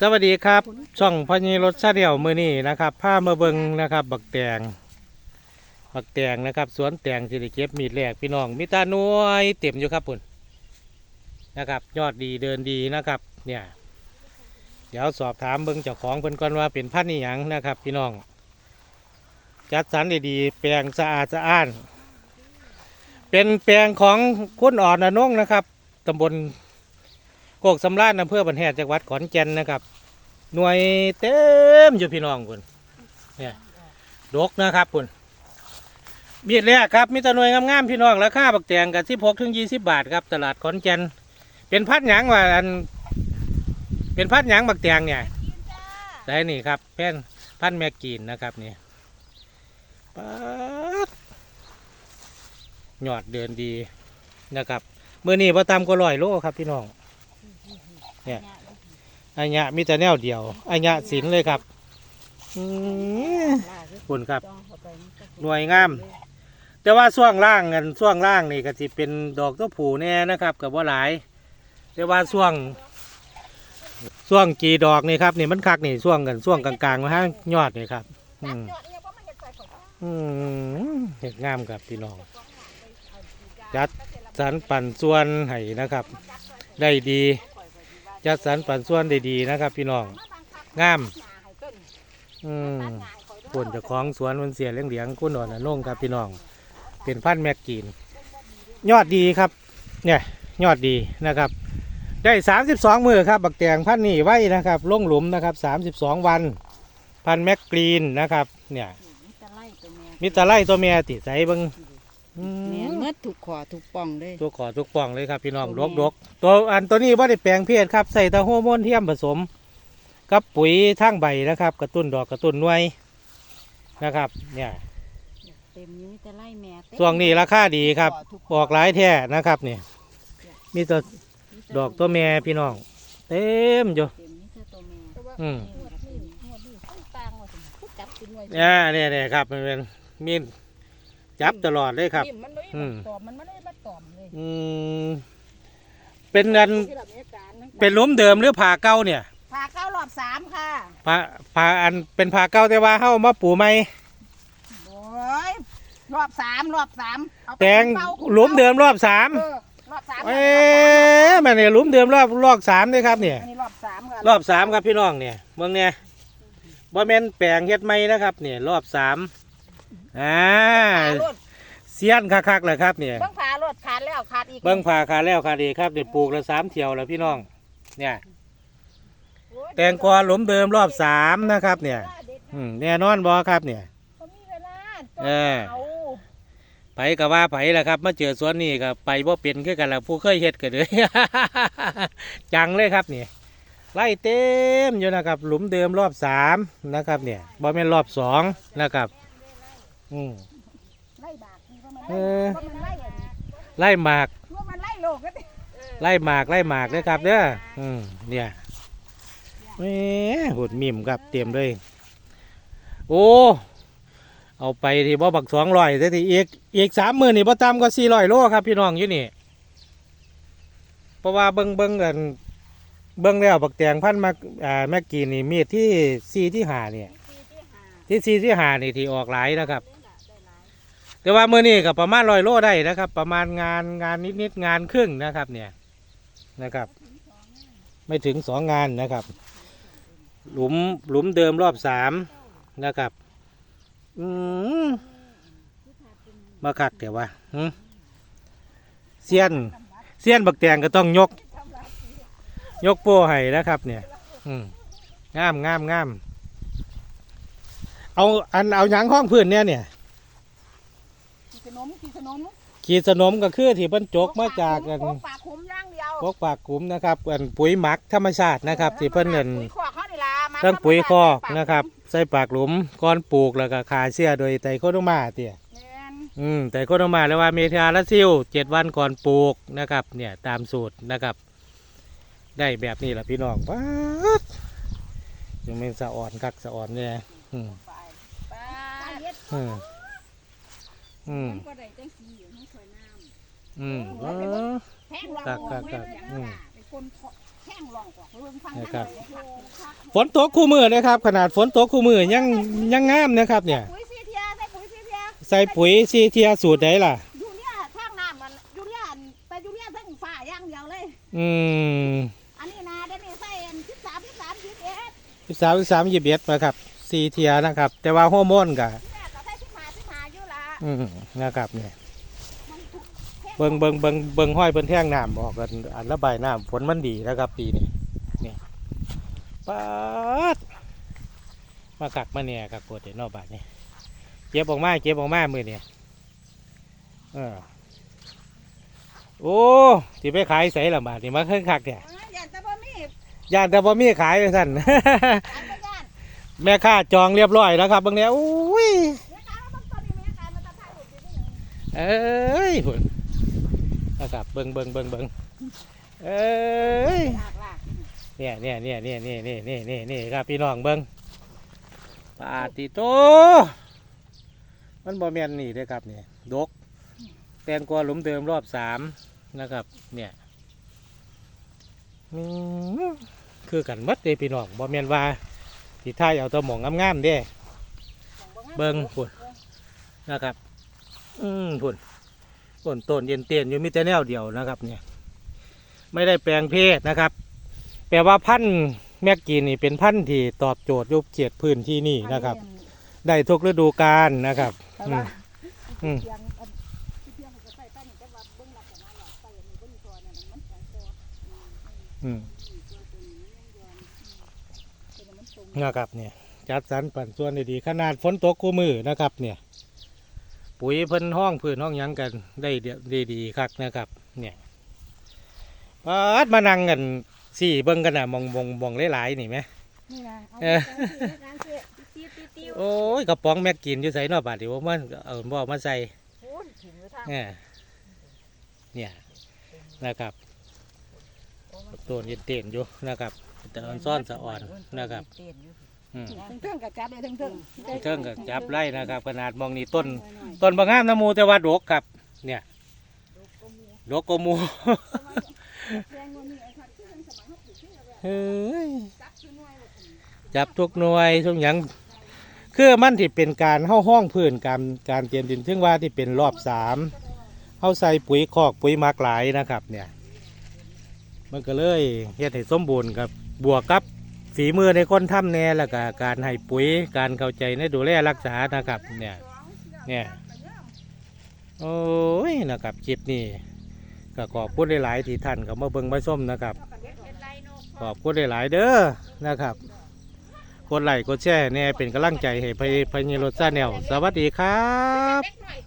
สวัสดีครับ ช่องพญรถชาเดียวมือนี้นะครับผ้ามาเบิงนะครับ บักแตงบักแตงนะครับ สวนแตงสิริเก็บมีดแหลกพี่น้องมีตาหน่วยเต็มอยู่ครับปุ่นนะครับ ยอดดีเดินดีนะครับ เนี่ย เดี๋ยวสอบถามเบิงเจ้าของเพิ่นก่อนว่าเป็นพันธุ์นี่ยังนะครับ พี่น้อง จัดสรรดีๆแปลงสะอาดสะอ้าน เป็นแปลงของคุณอ่อนอนงนะครับตำบล กกสำราญอำเภอบันแหดจังหวัดขอนแก่นนะครับ หน่วยเต็มอยู่พี่น้องคุณเนี่ยดกนะครับคุณมีดแรกครับมีแต่หน่วยงามๆพี่น้องราคาบักแตงกับสิบหกถึงยี่สิบบาทครับตลาดขอนแก่นเป็นพัดหยังว่าอัน เป็นพัดหยังบักแตงเนี่ยได้นี่ครับแป้นพันแมกกีนนะครับนี่ปัดหยอดเดินดีนะครับเมื่อนี้พอตามก็ลอยโลครับพี่น้อง เนี่ยอันเนี้ยมีแต่แนวเดียวอันเนี้ยสินเลยครับอืมคุณครับ หน่วยงาม แต่ว่าช่วงล่างกันช่วงล่างนี่ก็จะเป็นดอกตัวผูแน่นะครับกับว่าหลาย แต่ว่าช่วงช่วงกีดอกนี่ครับนี่มันคักนี่ช่วงกันช่วงกลางๆมาฮะยอดนี่ครับอืมอืมเห็ดงามครับพี่น้องจัดสรรปั่นส่วนให้นะครับ ได้ดี จัดสรรปั่นส่วนได้ดีนะครับ พี่น้องงามอืมผลเจากของสวนมันเสียเลี้ยงเลี้ยงกุ้นอ่อนน่งครับ พี่น้อง เป็นพันธุ์แมกกีน ยอดดีครับ เนี่ยยอดดีนะครับ ได้สามสิบสองมือครับ บักแตงพันธุ์นี่ไว้นะครับลงหลุมนะครับสามสิบสองวัน พันธุ์แมกกรีนนะครับ เนี่ยมิตรไล่ตัวเมียติดใส่เบิงอืแม่น มเมื่อถูกขอถูกป่องเลยตัวขอทุกป่องเลยครับพี่น้องตัดวกแม่ดกตัวอันตัวนี้ว่าได้แปลงเพศครับใส่แตะโฮอร์โมนเทียมผสม กับปุ๋ยทั้งใบนะครับ กระตุ้นดอกกระตุ้นหน่วยนะครับ เนี่ยเต็มอยิ้แต่ไล่แม่เต็มช่วงนี้ราคาดีครับถูกขออกหลายแท้นะครับเนี่ยมีแต่ดอกตัวแม่พี่น้อง เต็มอยู่เต็มนี่คือตัวแม่อืมต่างว่าจับกินไว้อ่าเนี่ยเนี่ยครับมันเป็นมีด จับตลอดเลยครับมันไม่อืมตอมมันไม่ได้มาตอมเลยอืมเป็นอันที่เรามีอาการนะเป็นหลุมเดิมหรือผ่าเก่าเนี่ยพาเข้ารอบสามค่ะผ่าผ่าอันเป็นผ่าเก่าแต่ว่าเฮ้ามาปลูกไหมโอ้ยรอบสามรอบสามเอาไปแตงเฝ้าหลุมเดิมรอบสามเออรอบสามเอ๊ะมันเนี่ยหลุมเดิมรอบรอบสามเลยครับเนี่ย อันนี้รอบสามค่ะรอบสามครับพี่น้องเนี่ยเมืองเนี่ยบ่แม่นแปลงเฮ็ดไหมนะครับเนี่ยรอบสาม อ่าผ่ารถเสียนคักๆเลยครับเนี่ย เบิ้งผ่ารถขาดแล้วขาดอีกเบิ้งผ่าขาแล้วขาดีครับเดี๋ยวปลูกละสามเที่ยวแล้วพี่น้อง เนี่ย โอ้ยแตงกวาหลุมเดิมรอบสามนะครับ เนี่ยอืมแน่นอนบอครับ เนี่ย เขามีเวลาเออ เอาไผก็ว่าไผแหละครับ มาเจอสวนนี่ก็ไปบ่เป็นคือกันละผู้เคยเฮ็ดก็เลย จังเลยครับเนี่ยไล่เต็มอยู่นะครับ หลุมเดิมรอบสามนะครับ เนี่ยบ่แม่นรอบสองนะครับ อืมไล่บากนี่ก็มันเออก็มันไล่อะไล่หมากว่ามันไล่โลกก็ดิไล่หมากไล่หมากเลยครับเด้ออืมเนี่ยแหมหุดมิมครับเตรียมเลยโอ้เอาไปที่บ่บักสองร้อยแต่ที่อีกอีกสามหมื่นนี่บ่ต่ำกว่าสี่ร้อยโลครับพี่น้องอยู่นี่เพราะว่าเบิ้งเบิ้งกันเบิ้งแล้วบักแตงพันธุ์มาอ่าแม่กีนี่มีดที่สี่ที่หาเนี่ยที่สี่ที่หานี่ที่ออกหลายนะครับ แต่ว่ามื่อนี้ก็ประมาณร้อยโลได้นะครับ ประมาณงานงานนิดๆงานครึ่งนะครับ เนี่ยนะครับ ไม่ถึงสองงานนะครับ หลุมหลุมเดิมรอบสามนะครับ อืมมาคักแต่ว่าเซียนเซียนบักแตงก็ต้องยก ยกโป้ให้นะครับ เนี่ย อืมงามงามงามเอาอันเอาหยังห้องพื้นเนี่ยเนี่ย นขนมกินขนมขีดสนมก็คือที่บรรจกมาจากกันโคปากขุมอย่างเดียวพวกปากกุมนะครับอันปุ๋ยหมักธรรมชาตินะครับที่เพิ่นเงินปุ๋ยคอกเขานี่ล่ะมาเพิ่งปุ๋ยคอกนะครับ ใส่ปากหลุมก่อนปลูกแล้วก็ขาเสียโดยไตรโคโนมาเตี่ยแม่นอืมไตรโคโนมาแล้วว่าเมทาลาซิลเจ็ดวันก่อนปลูกนะครับ เนี่ยตามสูตรนะครับ ได้แบบนี้แหละพี่น้องป๊าดยังเป็นสะอ่อนคักสะอ่อนเนี่ยอืมไปไปเฮ็ด อืมอืมก็ได้จังสีอยู่ให้สวยงาม อืมเออแพงเราครับครับครับอืม เป็นคนแข้งลองกว่าเรื่องฟังนะครับทั้งเลยฝนตกคู่มือเลยครับ ขนาดฝนตกคู่มือยังยังงามนะครับ เนี่ย ปุ๋ยซีเทียใส่ปุ๋ยซีเทียใส่ปุ๋ยซีเทียสูตรไหนล่ะ ยูเรียทางน้ำมันยูเรียอันแต่ยูเรียทั้งฝ่าอย่างเดียวเลย อืมอันนี้นะเดี๋ยวนี้ใส่อันสิบสามสิบสามสิบเอ็ดสามสามยี่สิบเอ็ดนะครับซีเทียนะครับ แต่ว่าฮอร์โมนกับแม่ก็ใส่สิบห้าสิบห้า อยู่ละอืมนะครับเนี่ยมันถูกเบิงเบิงเบิงเบิงห้อยเบิงแท่งน้ำออกกันอันระบายน้ำฝนมันดีนะครับ ปีนี้นี่ปัดมากักมาเนี่ยกักปวดเดี๋ยวนอกบาทนี่เก็บออกมาเก็บออกมามือเนี่ยเออโอ้ที่ไปขายใส่ละบาทนี่มาเคยคักเนี่ยเอ้ยอย่าแต่บ่มีย่านแต่บ่มีขายไปสั่นขายไปย่านแม่ค้าจองเรียบร้อยแล้วครับบางเนี้ยอุ้ เอ้ยพุ่นนะครับเบิงเบิงเบิงเบิงเอ้ยเนี่ยเนี่ยเนี่ยเนี่ยเนี่ยเนี่ยเนี่ยเนี่ยเนี่ยครับพี่น้องเบิงปาติโต มันบ่แมนนี่เด้ครับเนี่ยดก แตงกวาหลุมเดิมรอบสามนะครับ เนี่ยคือกันมัดเด้พี่น้องบ่แมนว่าที่ท้ายเอาตัวหมองงามๆเด้เบิ่งพุ่นนะครับ อืมพุ่นพุ่นต้นเย็นเตียนอยู่มีแต่แนวเดียวนะครับ เนี่ย ไม่ได้แปลงเพศนะครับ แปลว่าพันธุ์แมกกีนี่เป็นพันธุ์ที่ตอบโจทย์ยุคเขียดพื้นที่นี่นะครับ ได้ทุกฤดูกาลนะครับแต่อืว่ามอืมเพียงอันเพียงมันก็ใส่ใต้นี่แต่ว่าเบิ่งลักษณะแล้วใส่อันนี้เบิ่งตัวเนี่ยมันแข็งตัวอืมตัวนี้มันตรงนะครับเนี่ยจัดสรรปันส่วนได้ดีขนาดฝนตกคู่มือนะครับ เนี่ย ปุ๋ยเพิ่นห้องพื้นห้องหยังกันได้เดียวได้ดีคักนะครับ เนี่ยปาดมานั่งกันสี่เบิ่งกันน่ะมองมองมองหลายๆนี่ไหมนี่นะเอาเออการเสียติ้วติ้วติ้วโอ้ยกระป๋องแม็กกินอยู่ใส่นอกบาดเดี๋ยวมันเอาบ่มาใส่โอ้ยถิ่นอยู่ทางเนี่ยเนี่ยนะครับต้นเย็นเต้นอยู่นะครับแต่อ่อนซ่อนสะอ่อนนะครับอื มถึงเทิงกับจับเลยถึงเทิงเทิงกับจับไล่นะครับ ขนาดมองนี่ต้น ต้นบางงามน้ำมูแต่ว่าดกครับ เนี่ยดกกว่าหมูแรงวันนี้ไอ้ทัดที่เป็นสมัยเขาปลูกที่แบบเฮ้ยจับคือหน่วยเลยจับทุกหน่วยทุกอย่างคือมันที่เป็นการเข้าห้องพื้นการการเตรียมดินซึ่งว่าที่เป็นรอบสามเข้าใส่ปุ๋ยคอกปุ๋ยหมักหลายนะครับ เนี่ย มันก็เลยเฮ็ดให้สมบูรณ์ครับบวกกับ ฝีมือในคนทำแน่แล้วก็การให้ปุ๋ยการเข้าใจในดูแลรักษานะครับ เนี่ยเนี่ยโอ้ยนะครับคลิปนี้ก็ขอบคุณหลายๆที่ท่านก็มาเบิ่งมาชมนะครับ ขอบคุณหลายๆเด้อนะครับกดไลค์กดแชร์แน่เป็นกำลังใจให้ไปไปยีรถซาแนวสวัสดีครับ